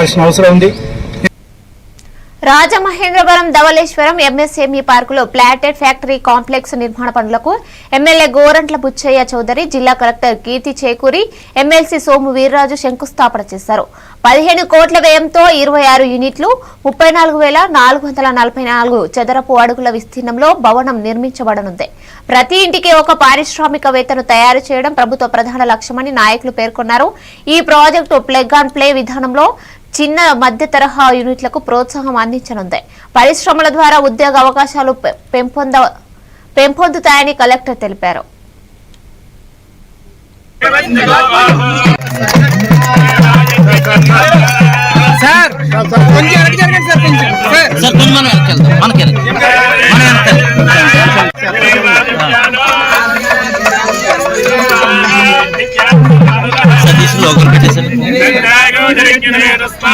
చేయాల్సిన అవసరం ఉంది. రాజమహేంద్రవరం ధవళేశ్వరం ఎంఎస్ఎంఈ పార్కులో ప్లాటెడ్ ఫ్యాక్టరీ కాంప్లెక్స్ నిర్మాణ పనులకు ఎమ్మెల్యే గోరంట్ల బుచ్చయ్య చౌదరి జిల్లా కలెక్టర్ కీర్తి చేకూరి ఎమ్మెల్సీ సోము వీర్రాజు శంకుస్థాపన చేశారు. పదిహేను కోట్ల వ్యయంతో ఇరవై ఆరు యూనిట్లు ముప్పై నాలుగు వేల నాలుగు వందల నలభై నాలుగు చదరపు అడుగుల విస్తీర్ణంలో భవనం నిర్మించబడనుంది. ప్రతి ఇంటికి ఒక పారిశ్రామికవేత్తను తయారు చేయడం ప్రభుత్వ ప్రధాన లక్ష్యమని నాయకులు పేర్కొన్నారు. ఈ ప్రాజెక్టు ప్లగ్ అండ్ ప్లే విధానంలో చిన్న మధ్య తరహా యూనిట్లకు ప్రోత్సాహం అందించనుంది. పరిశ్రమల ద్వారా ఉద్యోగ అవకాశాలు పె- పెంపొంద పెంపొందుతాయని కలెక్టర్ తెలిపారు. సార్ వెనక్కి Satish local can hear the slide.